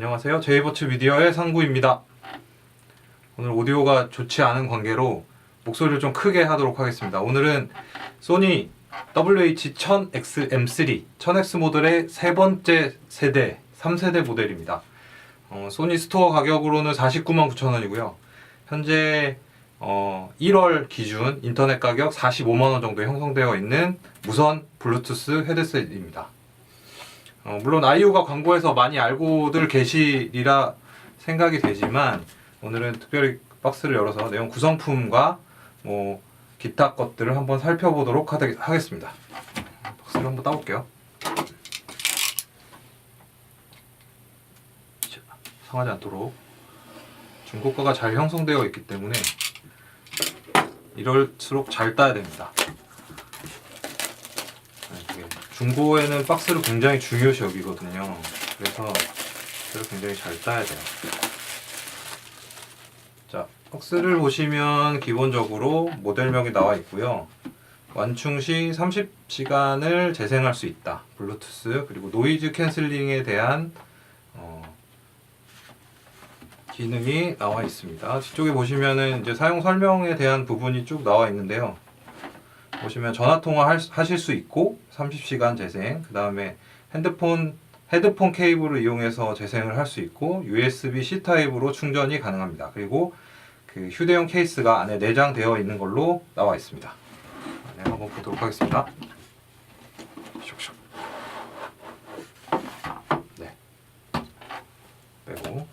안녕하세요. 제이버츠 미디어의 상구입니다. 오늘 오디오가 좋지 않은 관계로 목소리를 좀 크게 하도록 하겠습니다. 오늘은 소니 WH-1000XM3 1000X 모델의 세 번째 세대 3세대 모델입니다. 어, 소니 스토어 가격으로는 49만 9천 원이고요. 현재 어, 1월 기준 인터넷 가격 45만 원 정도에 형성되어 있는 무선 블루투스 헤드셋입니다. 어, 물론 아이유가 광고에서 많이 알고들 계시리라 생각이 되지만 오늘은 특별히 박스를 열어서 내용 구성품과 뭐 기타 것들을 한번 살펴보도록 하겠습니다. 박스를 한번 따볼게요. 자, 상하지 않도록 중고가가 잘 형성되어 있기 때문에 이럴수록 잘 따야 됩니다. 중고에는 박스를 굉장히 중요시 여기거든요. 그래서 박스를 굉장히 잘 따야 돼요. 자, 박스를 보시면 기본적으로 모델명이 나와 있고요. 완충 시 30시간을 재생할 수 있다. 블루투스 그리고 노이즈 캔슬링에 대한 어, 기능이 나와 있습니다. 뒤쪽에 보시면은 이제 사용 설명에 대한 부분이 쭉 나와 있는데요. 보시면 전화 통화 하실 수 있고 30시간 재생, 그 다음에 핸드폰 헤드폰 케이블을 이용해서 재생을 할 수 있고 USB-C 타입으로 충전이 가능합니다. 그리고 그 휴대용 케이스가 안에 내장되어 있는 걸로 나와 있습니다. 네, 한번 보도록 하겠습니다. 슉슉. 네. 빼고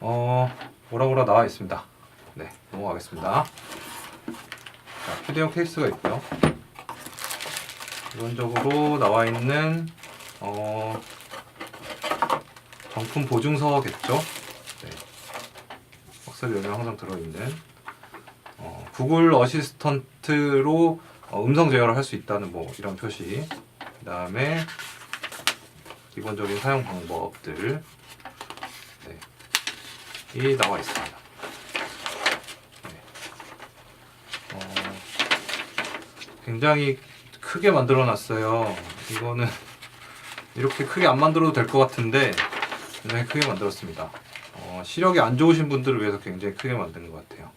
어 뭐라 나와 있습니다. 네, 넘어가겠습니다. 자, 휴대용 케이스가 있고요. 기본적으로 나와 있는 어, 정품 보증서겠죠. 네. 박스를 열면 항상 들어있는 어, 구글 어시스턴트로 어, 음성 제어를 할 수 있다는 뭐 이런 표시. 그 다음에 기본적인 사용 방법들 네. 이 나와 있습니다. 네. 어, 굉장히 크게 만들어 놨어요. 이거는 이렇게 크게 안 만들어도 될 것 같은데 굉장히 크게 만들었습니다. 어, 시력이 안 좋으신 분들을 위해서 굉장히 크게 만든 것 같아요.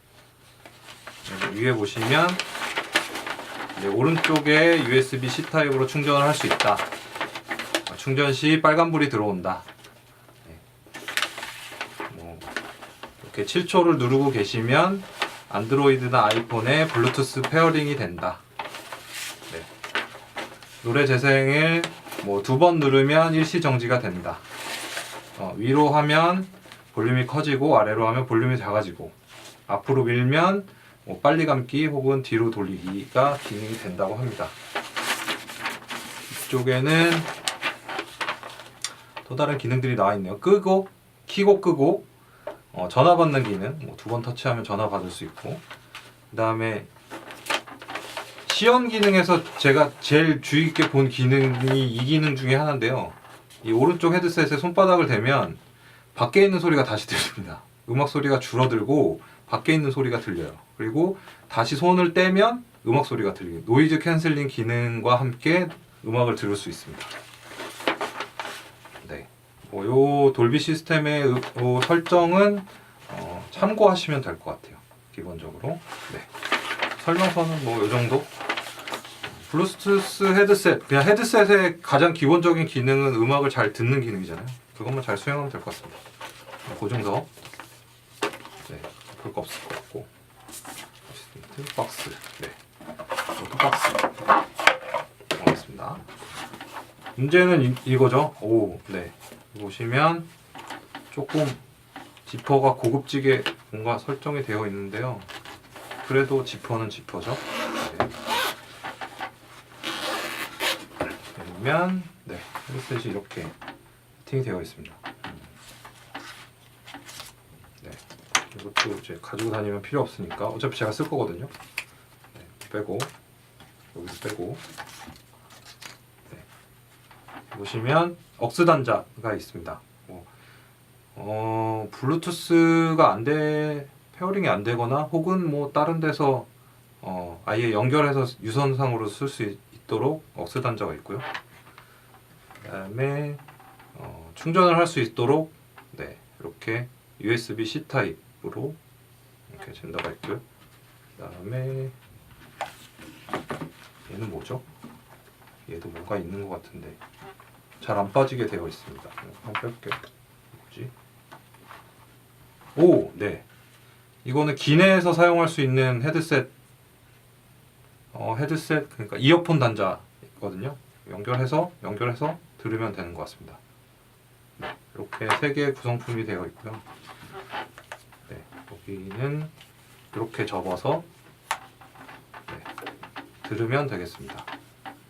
위에 보시면 오른쪽에 USB-C 타입으로 충전을 할 수 있다. 어, 충전 시 빨간불이 들어온다. 네. 뭐 이렇게 7초를 누르고 계시면 안드로이드나 아이폰에 블루투스 페어링이 된다. 네. 노래 재생을 뭐 두 번 누르면 일시 정지가 된다. 어, 위로 하면 볼륨이 커지고 아래로 하면 볼륨이 작아지고 앞으로 밀면 뭐 빨리 감기 혹은 뒤로 돌리기가 기능이 된다고 합니다. 이쪽에는 또 다른 기능들이 나와 있네요. 끄고 키고 끄고 어, 전화 받는 기능 뭐 두 번 터치하면 전화 받을 수 있고 그 다음에 시연 기능에서 제가 제일 주의 깊게 본 기능이 이 기능 중에 하나인데요. 이 오른쪽 헤드셋에 손바닥을 대면 밖에 있는 소리가 다시 들립니다. 음악 소리가 줄어들고 밖에 있는 소리가 들려요. 그리고 다시 손을 떼면 음악 소리가 들려요. 노이즈 캔슬링 기능과 함께 음악을 들을 수 있습니다. 네. 뭐, 요 돌비 시스템의 음- 요 설정은 어, 참고하시면 될 것 같아요. 기본적으로. 네. 설명서는 뭐 요 정도? 블루투스 헤드셋 그냥 헤드셋의 가장 기본적인 기능은 음악을 잘 듣는 기능이잖아요. 그것만 잘 수행하면 될 것 같습니다. 고정서 네, 볼거 없을 것 같고 어시스턴트 박스 네, 노트 박스 알겠습니다. 문제는 이, 이거죠. 오, 네 보시면 조금 지퍼가 고급지게 뭔가 설정이 되어 있는데요. 그래도 지퍼는 지퍼죠. 네. 그러면 네 헤드셋이 이렇게 세팅이 되어 있습니다. 음. 네 이것도 이제 가지고 다니면 필요 없으니까 어차피 제가 쓸 거거든요. 네, 빼고 여기서 빼고 네. 보시면 억스 단자가 있습니다. 뭐, 어 블루투스가 안 돼 페어링이 안 되거나 혹은 뭐 다른 데서 어, 아예 연결해서 유선상으로 쓸 수 있도록 억스 단자가 있고요. 그다음에 어, 충전을 할 수 있도록 네 이렇게 USB C 타입으로 이렇게 젠더가 있고요. 그다음에 얘는 뭐죠? 얘도 뭔가 있는 것 같은데 잘 안 빠지게 되어 있습니다. 한번 뺄게요. 뭐지? 오, 네. 이거는 기내에서 사용할 수 있는 헤드셋 어, 헤드셋 그러니까 이어폰 단자 있거든요. 연결해서 연결해서 들으면 되는 것 같습니다. 네, 이렇게 세 개의 구성품이 되어 있고요. 네, 여기는 이렇게 접어서 네, 들으면 되겠습니다.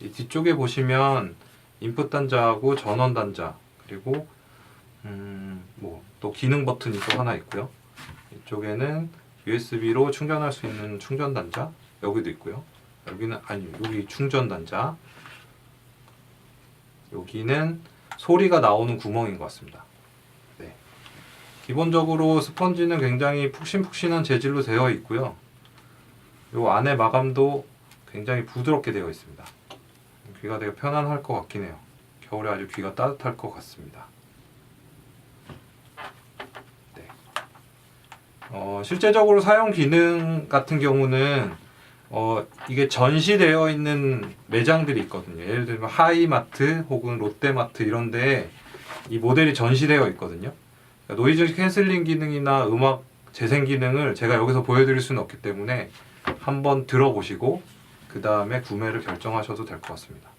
이 뒤쪽에 보시면 인풋 단자하고 전원 단자 그리고 음, 뭐 또 기능 버튼이 또 하나 있고요. 이쪽에는 USB로 충전할 수 있는 충전 단자 여기도 있고요. 여기는 아니 여기 충전 단자 여기는 소리가 나오는 구멍인 것 같습니다. 네. 기본적으로 스펀지는 굉장히 푹신푹신한 재질로 되어 있고요. 요 안에 마감도 굉장히 부드럽게 되어 있습니다. 귀가 되게 편안할 것 같긴 해요. 겨울에 아주 귀가 따뜻할 것 같습니다. 네. 어, 실제적으로 사용 기능 같은 경우는 어, 이게 전시되어 있는 매장들이 있거든요. 예를 들면 하이마트 혹은 롯데마트 이런데 이 모델이 전시되어 있거든요. 그러니까 노이즈 캔슬링 기능이나 음악 재생 기능을 제가 여기서 보여드릴 수는 없기 때문에 한번 들어보시고 그 다음에 구매를 결정하셔도 될 것 같습니다.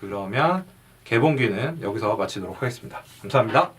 그러면 개봉기는 여기서 마치도록 하겠습니다. 감사합니다.